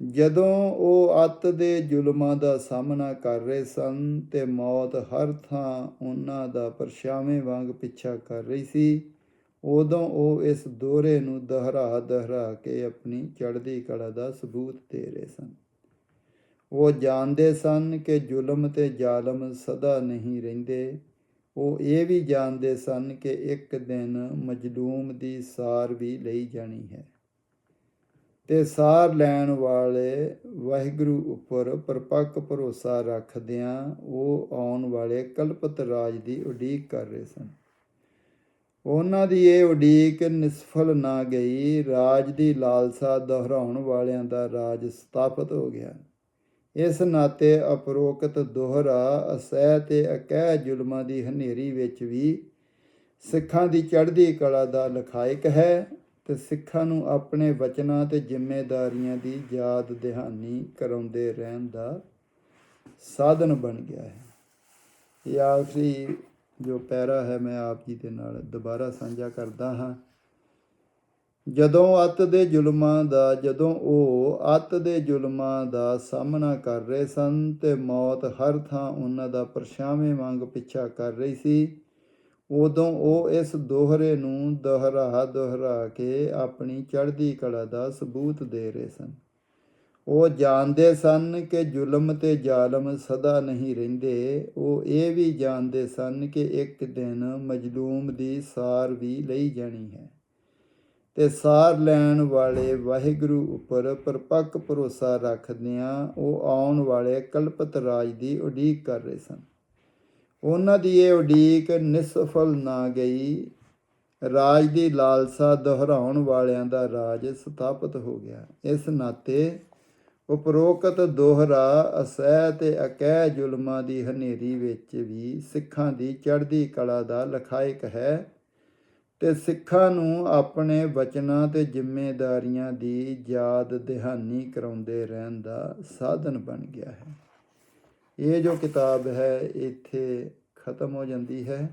ਜਦੋਂ ਉਹ ਅੱਤ ਦੇ ਜ਼ੁਲਮਾਂ ਦਾ ਸਾਹਮਣਾ ਕਰ ਰਹੇ ਸਨ ਤੇ ਮੌਤ ਹਰ ਥਾਂ ਉਹਨਾਂ ਦਾ ਪਰਛਾਵੇਂ ਵਾਂਗ ਪਿੱਛਾ ਕਰ ਰਹੀ ਸੀ, ਉਦੋਂ ਉਹ ਇਸ ਦੋਹਰੇ ਨੂੰ ਦਹਰਾ ਦੁਹਰਾ ਕੇ ਆਪਣੀ ਚੜ੍ਹਦੀ ਕਲਾ ਦਾ ਸਬੂਤ ਦੇ ਰਹੇ ਸਨ। ਉਹ ਜਾਣਦੇ ਸਨ ਕਿ ਜ਼ੁਲਮ ਤੇ ਜ਼ਾਲਮ ਸਦਾ ਨਹੀਂ ਰਹਿੰਦੇ। ਉਹ ਇਹ ਵੀ ਜਾਣਦੇ ਸਨ ਕਿ ਇੱਕ ਦਿਨ ਮਜਲੂਮ ਦੀ ਸਾਰ ਵੀ ਲਈ ਜਾਣੀ ਹੈ। ਤੇ ਸਾਰ ਲੈਣ ਵਾਲੇ ਵਾਹਿਗੁਰੂ ਉੱਪਰ ਪਰਪੱਕ ਭਰੋਸਾ ਰੱਖਦਿਆਂ ਉਹ ਆਉਣ ਵਾਲੇ ਕਲਪਤ ਰਾਜ ਦੀ ਉਡੀਕ ਕਰ ਰਹੇ ਸਨ। ਉਹਨਾਂ ਦੀ ਇਹ ਉਡੀਕ ਨਿਸਫਲ ਨਾ ਗਈ। ਰਾਜ ਦੀ ਲਾਲਸਾ ਦੁਹਰਾਉਣ ਵਾਲਿਆਂ ਦਾ ਰਾਜ ਸਥਾਪਿਤ ਹੋ ਗਿਆ। ਇਸ ਨਾਤੇ ਅਪਰੋਕਤ ਦੋਹਰਾ, ਅਸਹਿ ਤੇ ਅਕਹਿ ਜ਼ੁਲਮਾਂ ਦੀ ਹਨੇਰੀ ਵਿੱਚ ਵੀ ਸਿੱਖਾਂ ਦੀ ਚੜ੍ਹਦੀ ਕਲਾ ਦਾ ਲਖਾਇਕ ਹੈ ਤੇ ਸਿੱਖਾਂ ਨੂੰ ਆਪਣੇ ਵਚਨਾਂ ਤੇ ਜ਼ਿੰਮੇਵਾਰੀਆਂ ਦੀ ਯਾਦ ਦਿਹਾਨੀ ਕਰਾਉਂਦੇ ਰਹਿਣ ਦਾ ਸਾਧਨ ਬਣ ਗਿਆ ਹੈ। ਇਹ ਆਖਰੀ ਜੋ ਪੈਰਾ ਹੈ, ਮੈਂ ਆਪ ਜੀ ਦੇ ਨਾਲ ਦੁਬਾਰਾ ਸਾਂਝਾ ਕਰਦਾ ਹਾਂ। ਜਦੋਂ ਅੱਤ ਦੇ ਜ਼ੁਲਮਾਂ ਦਾ, ਜਦੋਂ ਉਹ ਅੱਤ ਦੇ ਜ਼ੁਲਮਾਂ ਦਾ ਸਾਹਮਣਾ ਕਰ ਰਹੇ ਸਨ ਤੇ ਮੌਤ ਹਰ ਥਾਂ ਉਹਨਾਂ ਦਾ ਪਰਛਾਵੇਂ ਵਾਂਗ ਪਿੱਛਾ ਕਰ ਰਹੀ ਸੀ, ਉਦੋਂ ਉਹ ਇਸ ਦੋਹਰੇ ਨੂੰ ਦੁਹਰਾ ਦੁਹਰਾ ਕੇ ਆਪਣੀ ਚੜ੍ਹਦੀ ਕਲਾ ਦਾ ਸਬੂਤ ਦੇ ਰਹੇ ਸਨ। ਉਹ ਜਾਣਦੇ ਸਨ ਕਿ ਜ਼ੁਲਮ ਤੇ ਜ਼ਾਲਮ ਸਦਾ ਨਹੀਂ ਰਹਿੰਦੇ। ਉਹ ਇਹ ਵੀ ਜਾਣਦੇ ਸਨ ਕਿ ਇੱਕ ਦਿਨ ਮਜਲੂਮ ਦੀ ਸਾਰ ਵੀ ਲਈ ਜਾਣੀ ਹੈ। ਤੇ ਸਾਰ ਲੈਣ ਵਾਲੇ ਵਾਹਿਗੁਰੂ ਉੱਪਰ ਪਰਪੱਕ ਭਰੋਸਾ ਰੱਖਦਿਆਂ ਉਹ ਆਉਣ ਵਾਲੇ ਕਲਪਤ ਰਾਜ ਦੀ ਉਡੀਕ ਕਰ ਰਹੇ ਸਨ। ਉਹਨਾਂ ਦੀ ਇਹ ਉਡੀਕ ਨਿਸਫਲ ਨਾ ਗਈ। ਰਾਜ ਦੀ ਲਾਲਸਾ ਦੁਹਰਾਉਣ ਵਾਲਿਆਂ ਦਾ ਰਾਜ ਸਥਾਪਿਤ ਹੋ ਗਿਆ। ਇਸ ਨਾਤੇ ਉਪਰੋਕਤ ਦੋਹਰਾ ਅਸਹਿ ਤੇ ਅਕਹਿ ਜ਼ੁਲਮਾਂ ਦੀ ਹਨੇਰੀ ਵਿੱਚ ਵੀ ਸਿੱਖਾਂ ਦੀ ਚੜ੍ਹਦੀ ਕਲਾ ਦਾ ਲਖਾਇਕ ਹੈ। ਤੇ ਸਿੱਖਾਂ ਨੂੰ ਆਪਣੇ ਵਚਨਾਂ ਤੇ ਜ਼ਿੰਮੇਵਾਰੀਆਂ ਦੀ ਯਾਦ ਦਿਹਾਨੀ ਕਰਾਉਂਦੇ ਰਹਿਣ ਦਾ ਸਾਧਨ ਬਣ ਗਿਆ ਹੈ। ਇਹ ਜੋ ਕਿਤਾਬ ਹੈ, ਇੱਥੇ ਖਤਮ ਹੋ ਜਾਂਦੀ ਹੈ।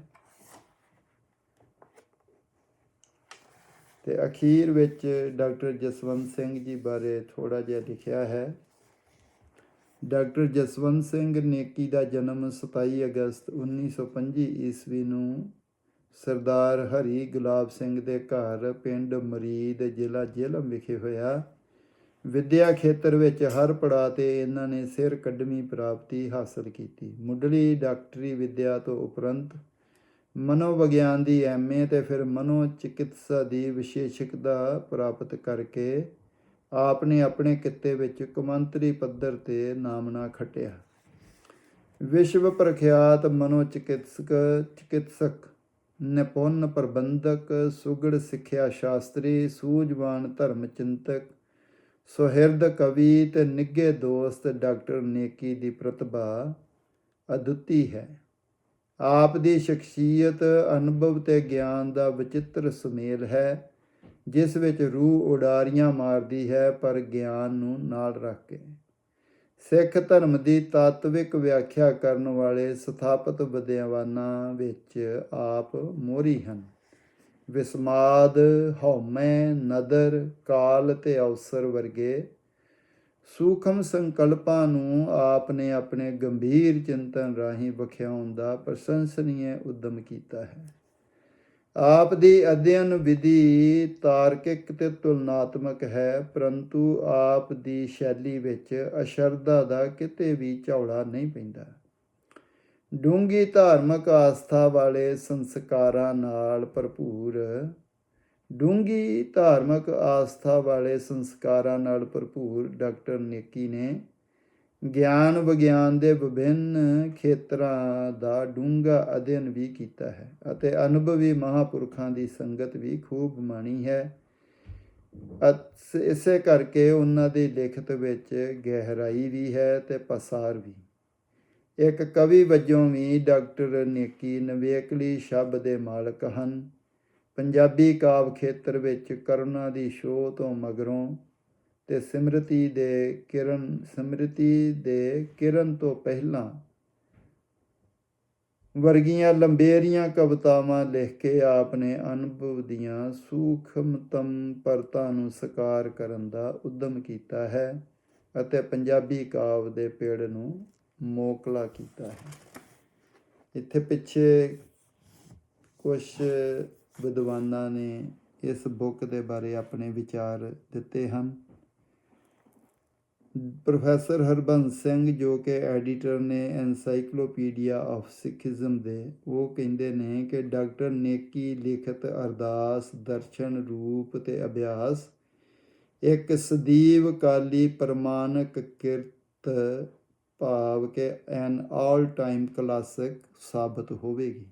ਤੇ ਅਖੀਰ ਵਿੱਚ ਡਾਕਟਰ ਜਸਵੰਤ ਸਿੰਘ ਜੀ ਬਾਰੇ ਥੋੜਾ ਜਿਹਾ ਲਿਖਿਆ ਹੈ। ਡਾਕਟਰ ਜਸਵੰਤ ਸਿੰਘ ਨੇਕੀ ਦਾ ਜਨਮ 27 ਅਗਸਤ 1925 ਈਸਵੀ ਨੂੰ ਸਰਦਾਰ ਹਰੀ ਗੁਲਾਬ ਸਿੰਘ ਦੇ ਘਰ ਪਿੰਡ ਮਰੀਦ ਜ਼ਿਲ੍ਹਾ ਜੇਲਮ ਵਿਖੇ ਹੋਇਆ। ਵਿਦਿਆ ਖੇਤਰ ਵਿੱਚ ਹਰ ਪੜਾਅ ਤੇ ਇਹਨਾਂ ਨੇ ਸਿਰ ਕੱਢਵੀਂ ਪ੍ਰਾਪਤੀ ਹਾਸਲ ਕੀਤੀ। ਮੁੱਢਲੀ ਡਾਕਟਰੀ ਵਿਦਿਆ ਤੋਂ ਉਪਰੰਤ ਮਨੋਵਿਗਿਆਨ ਦੀ ਐਮਏ ਤੇ ਫਿਰ ਮਨੋ ਚਿਕਿਤਸਾ ਦੀ ਵਿਸ਼ੇਸ਼ਕਤਾ ਪ੍ਰਾਪਤ ਕਰਕੇ ਆਪ ਨੇ ਆਪਣੇ ਕਿੱਤੇ ਵਿੱਚ ਕੌਮਾਂਤਰੀ ਪੱਧਰ ਤੇ ਨਾਮਣਾ ਖੱਟਿਆ। ਵਿਸ਼ਵ ਪ੍ਰਖਿਆਤ ਮਨੋ ਚਿਕਿਤਸਕ ਚਿਕਿਤਸਕ ਨਿਪੁੰਨ ਪ੍ਰਬੰਧਕ, ਸੁਗੜ ਸਿੱਖਿਆ ਸ਼ਾਸਤਰੀ, ਸੂਝਵਾਨ ਧਰਮ ਚਿੰਤਕ, ਸੁਹਿਰਦ ਕਵੀ ਤੇ ਨਿੱਘੇ ਦੋਸਤ ਡਾਕਟਰ ਨੇਕੀ ਦੀ ਪ੍ਰਤਿਭਾ ਅਦੁੱਤੀ ਹੈ। ਆਪ ਦੀ ਸ਼ਖਸੀਅਤ, ਅਨੁਭਵ ਤੇ ਗਿਆਨ ਦਾ ਵਿਚਿੱਤਰ ਸੁਮੇਲ ਹੈ, ਜਿਸ ਵਿੱਚ ਰੂਹ ਉਡਾਰੀਆਂ ਮਾਰਦੀ ਹੈ, ਪਰ ਗਿਆਨ ਨੂੰ ਨਾਲ ਰੱਖ ਕੇ। ਸਿੱਖ ਧਰਮ ਦੀ ਤਾਤਵਿਕ ਵਿਆਖਿਆ ਕਰਨ ਵਾਲੇ ਸਥਾਪਿਤ ਵਿਦਿਆਵਾਨਾਂ ਵਿੱਚ ਆਪ ਮੋਹਰੀ ਹਨ। ਵਿਸਮਾਦ, ਹਉਮੈ, ਨਦਰ, ਕਾਲ ਤੇ ਅਵਸਰ ਵਰਗੇ ਸੂਖਮ ਸੰਕਲਪਾਂ ਨੂੰ ਆਪ ਨੇ ਆਪਣੇ ਗੰਭੀਰ ਚਿੰਤਨ ਰਾਹੀਂ ਵਿਖਿਆਉਣ ਦਾ ਪ੍ਰਸ਼ੰਸਨੀਏ ਉਦਮ ਕੀਤਾ ਹੈ। ਆਪ ਦੀ ਅਧਿਐਨ ਵਿਧੀ ਤਾਰਕਿਕ ਤੇ ਤੁਲਨਾਤਮਕ ਹੈ, ਪਰੰਤੂ ਆਪ ਦੀ ਸ਼ੈਲੀ ਵਿੱਚ ਅਸ਼ਰਧਾ ਦਾ ਕਿਤੇ ਵੀ ਝੌਲਾ ਨਹੀਂ ਪੈਂਦਾ। ਡੂੰਗੀ ਧਾਰਮਿਕ ਆਸਥਾ ਵਾਲੇ ਸੰਸਕਾਰਾਂ ਨਾਲ ਭਰਪੂਰ ਡੂੰਗੀ ਧਾਰਮਿਕ ਆਸਥਾ ਵਾਲੇ ਸੰਸਕਾਰਾਂ ਨਾਲ ਭਰਪੂਰ ਡਾਕਟਰ ਨੇਕੀ ਨੇ ਗਿਆਨ ਵਿਗਿਆਨ ਦੇ ਵਿਭਿੰਨ ਖੇਤਰਾਂ ਦਾ ਡੂੰਘਾ ਅਧਿਐਨ ਵੀ ਕੀਤਾ ਹੈ ਅਤੇ ਅਨੁਭਵੀ ਮਹਾਪੁਰਖਾਂ ਦੀ ਸੰਗਤ ਵੀ ਖੂਬ ਮਾਣੀ ਹੈ। ਅਤ- ਇਸੇ ਕਰਕੇ ਉਹਨਾਂ ਦੀ ਲਿਖਤ ਵਿੱਚ ਗਹਿਰਾਈ ਵੀ ਹੈ ਤੇ ਪਸਾਰ ਵੀ। ਇੱਕ ਕਵੀ ਵਜੋਂ ਵੀ ਡਾਕਟਰ ਨੇਕੀ ਨਵੇਕਲੀ ਸ਼ਬਦ ਦੇ ਮਾਲਕ ਹਨ। ਪੰਜਾਬੀ ਕਾਵ ਖੇਤਰ ਵਿੱਚ ਕਰੁਣਾ ਦੀ ਸ਼ੋਅ ਤੋਂ ਮਗਰੋਂ ਤੇ ਸਿਮਰਤੀ ਦੇ ਕਿਰਨ, ਸਿਮਰਤੀ ਦੇ ਕਿਰਨ ਤੋਂ ਪਹਿਲਾਂ ਵਰਗੀਆਂ ਲੰਬੇਰੀਆਂ ਕਵਿਤਾਵਾਂ ਲਿਖ ਕੇ ਆਪ ਅਨੁਭਵ ਦੀਆਂ ਸੂਖਮਤਮ ਪਰਤਾਂ ਨੂੰ ਸਾਕਾਰ ਕਰਨ ਦਾ ਉਦਮ ਕੀਤਾ ਹੈ ਅਤੇ ਪੰਜਾਬੀ ਕਾਵ ਦੇ ਪੇੜ ਨੂੰ ਮੋਕਲਾ ਕੀਤਾ ਹੈ। ਇੱਥੇ ਪਿੱਛੇ ਕੁਝ ਵਿਦਵਾਨਾਂ ਨੇ ਇਸ ਬੁੱਕ ਦੇ ਬਾਰੇ ਆਪਣੇ ਵਿਚਾਰ ਦਿੱਤੇ ਹਨ। ਪ੍ਰੋਫੈਸਰ ਹਰਬੰਸ ਸਿੰਘ ਜੋ ਕਿ ਐਡੀਟਰ ਨੇ ਐਨਸਾਈਕਲੋਪੀਡੀਆ ਆਫ ਸਿੱਖੀਜ਼ਮ ਦੇ, ਉਹ ਕਹਿੰਦੇ ਨੇ ਕਿ ਡਾਕਟਰ ਨੇਕੀ ਲਿਖਤ ਅਰਦਾਸ, ਦਰਸ਼ਨ, ਰੂਪ ਤੇ ਅਭਿਆਸ, ਇੱਕ ਸਦੀਵ ਕਾਲੀ ਪ੍ਰਮਾਣਕ ਕਿਰਤ ਭਾਵ ਕਿ ਐਨ ਆਲ ਟਾਈਮ ਕਲਾਸਿਕ ਸਾਬਤ ਹੋਵੇਗੀ।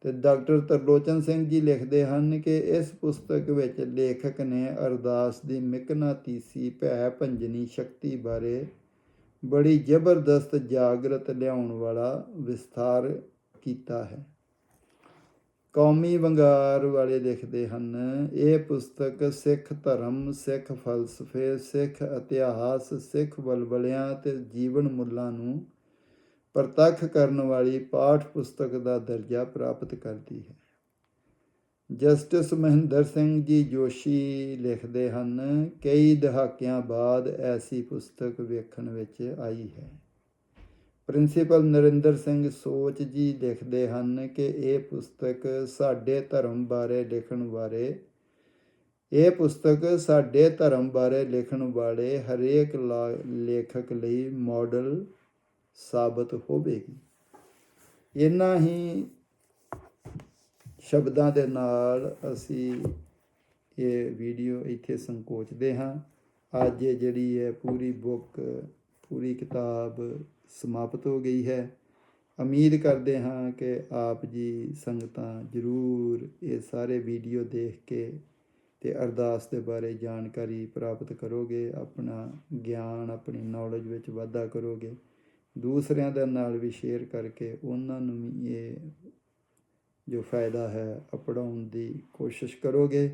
ਤੇ ਡਾਕਟਰ ਤਰਲੋਚਨ ਸਿੰਘ ਜੀ ਲਿਖਦੇ ਹਨ ਕਿ ਇਸ ਪੁਸਤਕ ਵਿੱਚ ਲੇਖਕ ਨੇ ਅਰਦਾਸ ਦੀ ਮਿਕਨਾਤੀਸੀ ਭੈ ਭੰਜਨੀ ਸ਼ਕਤੀ ਬਾਰੇ ਬੜੀ ਜ਼ਬਰਦਸਤ ਜਾਗਰਤ ਲਿਆਉਣ ਵਾਲਾ ਵਿਸਥਾਰ ਕੀਤਾ ਹੈ। ਕੌਮੀ ਵੰਗਾਰ ਵਾਲੇ ਲਿਖਦੇ ਹਨ, ਇਹ ਪੁਸਤਕ ਸਿੱਖ ਧਰਮ, ਸਿੱਖ ਫਲਸਫੇ, ਸਿੱਖ ਇਤਿਹਾਸ, ਸਿੱਖ ਬਲਬਲਿਆਂ ਤੇ ਜੀਵਨ ਮੁੱਲਾਂ ਨੂੰ ਪ੍ਰਤੱਖ ਕਰਨ ਵਾਲੀ ਪਾਠ ਪੁਸਤਕ ਦਾ ਦਰਜਾ ਪ੍ਰਾਪਤ ਕਰਦੀ ਹੈ। ਜਸਟਿਸ ਮਹਿੰਦਰ ਸਿੰਘ ਜੀ ਜੋਸ਼ੀ ਲਿਖਦੇ ਹਨ, ਕਈ ਦਹਾਕਿਆਂ ਬਾਅਦ ਐਸੀ ਪੁਸਤਕ ਵੇਖਣ ਵਿੱਚ ਆਈ ਹੈ। ਪ੍ਰਿੰਸੀਪਲ ਨਰਿੰਦਰ ਸਿੰਘ ਸੋਚ ਜੀ ਲਿਖਦੇ ਹਨ ਕਿ ਇਹ ਪੁਸਤਕ ਸਾਡੇ ਧਰਮ ਬਾਰੇ ਲਿਖਣ ਬਾਰੇ ਇਹ ਪੁਸਤਕ ਸਾਡੇ ਧਰਮ ਬਾਰੇ ਲਿਖਣ ਵਾਲੇ ਹਰੇਕ ਲਾ- ਲੇਖਕ ਲਈ ਮਾਡਲ ਸਾਬਤ ਹੋਵੇਗੀ। ਇਨ੍ਹਾਂ ਹੀ ਸ਼ਬਦਾਂ ਦੇ ਨਾਲ ਅਸੀਂ ਇਹ ਵੀਡੀਓ ਇੱਥੇ ਸੰਕੋਚਦੇ ਹਾਂ। ਅੱਜ ਇਹ ਜਿਹੜੀ ਹੈ ਪੂਰੀ ਬੁੱਕ, ਪੂਰੀ ਕਿਤਾਬ ਸਮਾਪਤ ਹੋ ਗਈ ਹੈ। ਉਮੀਦ ਕਰਦੇ ਹਾਂ ਕਿ ਆਪ ਜੀ ਸੰਗਤਾਂ ਜ਼ਰੂਰ ਇਹ ਸਾਰੇ ਵੀਡੀਓ ਦੇਖ ਕੇ ਤੇ ਅਰਦਾਸ ਦੇ ਬਾਰੇ ਜਾਣਕਾਰੀ ਪ੍ਰਾਪਤ ਕਰੋਗੇ, ਆਪਣਾ ਗਿਆਨ, ਆਪਣੀ ਨੌਲੇਜ ਵਿੱਚ ਵਾਧਾ ਕਰੋਗੇ। ਦੂਸਰਿਆਂ ਦੇ ਨਾਲ ਵੀ ਸ਼ੇਅਰ ਕਰਕੇ ਉਹਨਾਂ ਨੂੰ ਵੀ ਇਹ ਜੋ ਫਾਇਦਾ ਹੈ ਅਪਣਾਉਣ ਦੀ ਕੋਸ਼ਿਸ਼ ਕਰੋਗੇ।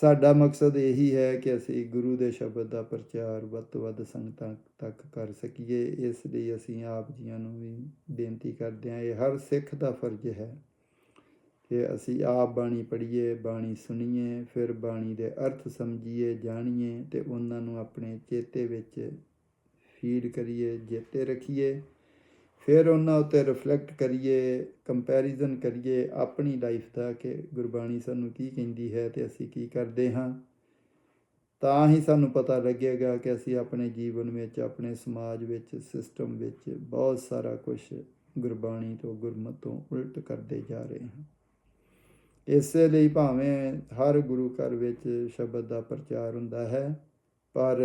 ਸਾਡਾ ਮਕਸਦ ਇਹੀ ਹੈ ਕਿ ਅਸੀਂ ਗੁਰੂ ਦੇ ਸ਼ਬਦ ਦਾ ਪ੍ਰਚਾਰ ਵੱਧ ਤੋਂ ਵੱਧ ਸੰਗਤਾਂ ਤੱਕ ਕਰ ਸਕੀਏ। ਇਸ ਲਈ ਅਸੀਂ ਆਪ ਜੀਆਂ ਨੂੰ ਵੀ ਬੇਨਤੀ ਕਰਦੇ ਹਾਂ, ਇਹ ਹਰ ਸਿੱਖ ਦਾ ਫਰਜ਼ ਹੈ ਕਿ ਅਸੀਂ ਆਪ ਬਾਣੀ ਪੜ੍ਹੀਏ, ਬਾਣੀ ਸੁਣੀਏ, ਫਿਰ ਬਾਣੀ ਦੇ ਅਰਥ ਸਮਝੀਏ, ਜਾਣੀਏ ਤੇ ਉਹਨਾਂ ਨੂੰ ਆਪਣੇ ਚੇਤੇ ਵਿੱਚ ਫੀਲ ਕਰੀਏ, ਜੇਤੇ ਰੱਖੀਏ, ਫਿਰ ਉਹਨਾਂ ਉੱਤੇ ਰਿਫਲੈਕਟ ਕਰੀਏ ਕੰਪੈਰੀਜ਼ਨ ਕਰੀਏ ਆਪਣੀ ਲਾਈਫ ਦਾ ਕਿ ਗੁਰਬਾਣੀ ਸਾਨੂੰ ਕੀ ਕਹਿੰਦੀ ਹੈ ਤੇ ਅਸੀਂ ਕੀ ਕਰਦੇ ਹਾਂ। ਤਾਂ ਹੀ ਸਾਨੂੰ ਪਤਾ ਲੱਗੇਗਾ ਕਿ ਅਸੀਂ ਆਪਣੇ ਜੀਵਨ ਵਿੱਚ, ਆਪਣੇ ਸਮਾਜ ਵਿੱਚ ਸਿਸਟਮ ਵਿੱਚ ਬਹੁਤ ਸਾਰਾ ਕੁਝ ਗੁਰਬਾਣੀ ਤੋਂ, ਗੁਰਮਤ ਤੋਂ ਉਲਟ ਕਰਦੇ ਜਾ ਰਹੇ ਹਾਂ। ਇਸੇ ਲਈ ਭਾਵੇਂ ਹਰ ਗੁਰੂ ਘਰ ਵਿੱਚ ਸ਼ਬਦ ਦਾ ਪ੍ਰਚਾਰ ਹੁੰਦਾ ਹੈ, ਪਰ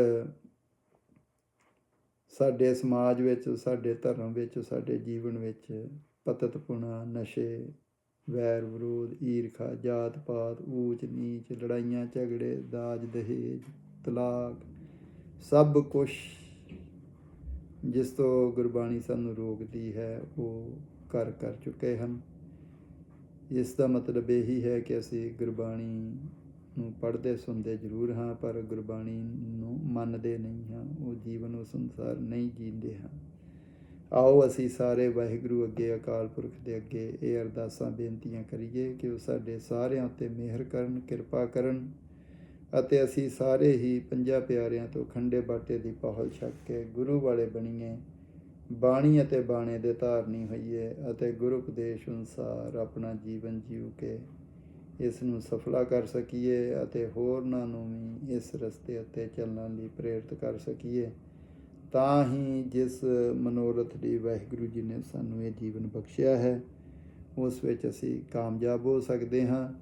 ਸਾਡੇ ਸਮਾਜ ਵਿੱਚ, ਸਾਡੇ ਧਰਮ ਵਿੱਚ, ਸਾਡੇ ਜੀਵਨ ਵਿੱਚ ਪਤਤਪੁਣਾ ਨਸ਼ੇ, ਵੈਰ ਵਿਰੋਧ, ਈਰਖਾ, ਜਾਤ ਪਾਤ, ਊਚ, ਨੀਚ, ਲੜਾਈਆਂ, ਝਗੜੇ, ਦਾਜ, ਦਹੇਜ, ਤਲਾਕ, ਸਭ ਕੁਝ ਜਿਸ ਤੋਂ ਗੁਰਬਾਣੀ ਸਾਨੂੰ ਰੋਕਦੀ ਹੈ, ਉਹ ਕਰ ਕਰ ਚੁੱਕੇ ਹਨ। ਇਸ ਦਾ ਮਤਲਬ ਇਹੀ ਹੈ ਕਿ ਅਸੀਂ ਗੁਰਬਾਣੀ ਪੜ੍ਹਦੇ ਸੁਣਦੇ ਜ਼ਰੂਰ ਹਾਂ, ਪਰ ਗੁਰਬਾਣੀ ਨੂੰ ਮੰਨਦੇ ਨਹੀਂ ਹਾਂ। ਉਹ ਜੀਵਨ ਉਸ ਅਨੁਸਾਰ ਨਹੀਂ ਜੀਂਦੇ ਹਾਂ ਆਓ ਅਸੀਂ ਸਾਰੇ ਵਾਹਿਗੁਰੂ ਅੱਗੇ, ਅਕਾਲ ਪੁਰਖ ਦੇ ਅੱਗੇ ਇਹ ਅਰਦਾਸਾਂ, ਬੇਨਤੀਆਂ ਕਰੀਏ ਕਿ ਉਹ ਸਾਡੇ ਸਾਰਿਆਂ ਉੱਤੇ ਮਿਹਰ ਕਰਨ, ਕਿਰਪਾ ਕਰਨ ਅਤੇ ਅਸੀਂ ਸਾਰੇ ਹੀ ਪੰਜਾਂ ਪਿਆਰਿਆਂ ਤੋਂ ਖੰਡੇ ਬਾਟੇ ਦੀ ਪਹਲ ਛਕ ਕੇ ਗੁਰੂ ਵਾਲੇ ਬਣੀਏ। ਬਾਣੀ ਅਤੇ ਬਾਣੇ ਦੇ ਧਾਰਨੀ ਹੋਈਏ ਅਤੇ ਗੁਰੂ ਉਪਦੇਸ਼ ਅਨੁਸਾਰ ਆਪਣਾ ਜੀਵਨ ਜੀਉ ਕੇ ਇਸ ਨੂੰ ਸਫਲਾ ਕਰ ਸਕੀਏ ਅਤੇ ਹੋਰਨਾਂ ਨੂੰ ਵੀ ਇਸ ਰਸਤੇ ਉੱਤੇ ਚੱਲਣ ਲਈ ਪ੍ਰੇਰਿਤ ਕਰ ਸਕੀਏ। ਤਾਂ ਹੀ ਜਿਸ ਮਨੋਰਥ ਦੀ ਵਾਹਿਗੁਰੂ ਜੀ ਨੇ ਸਾਨੂੰ ਇਹ ਜੀਵਨ ਬਖਸ਼ਿਆ ਹੈ, ਉਸ ਵਿੱਚ ਅਸੀਂ ਕਾਮਯਾਬ ਹੋ ਸਕਦੇ ਹਾਂ।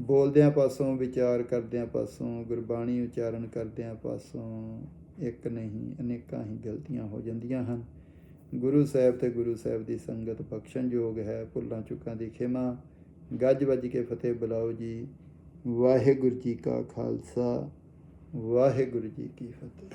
ਬੋਲਦਿਆਂ ਪਾਸੋਂ, ਵਿਚਾਰ ਕਰਦਿਆਂ ਪਾਸੋਂ, ਗੁਰਬਾਣੀ ਉਚਾਰਨ ਕਰਦਿਆਂ ਪਾਸੋਂ ਇੱਕ ਨਹੀਂ, ਅਨੇਕਾਂ ਹੀ ਗਲਤੀਆਂ ਹੋ ਜਾਂਦੀਆਂ ਹਨ। ਗੁਰੂ ਸਾਹਿਬ ਤੇ ਗੁਰੂ ਸਾਹਿਬ ਦੀ ਸੰਗਤ ਬਖਸ਼ਣਯੋਗ ਹੈ, ਭੁੱਲਾਂ ਚੁੱਕਾਂ ਦੀ ਖਿਮਾ। ਗੱਜ ਵੱਜ ਕੇ ਫਤਿਹ ਬੁਲਾਓ ਜੀ। ਵਾਹਿਗੁਰੂ ਜੀ ਕਾ ਖਾਲਸਾ ਵਾਹਿਗੁਰੂ ਜੀ ਕੀ ਫਤਿਹ।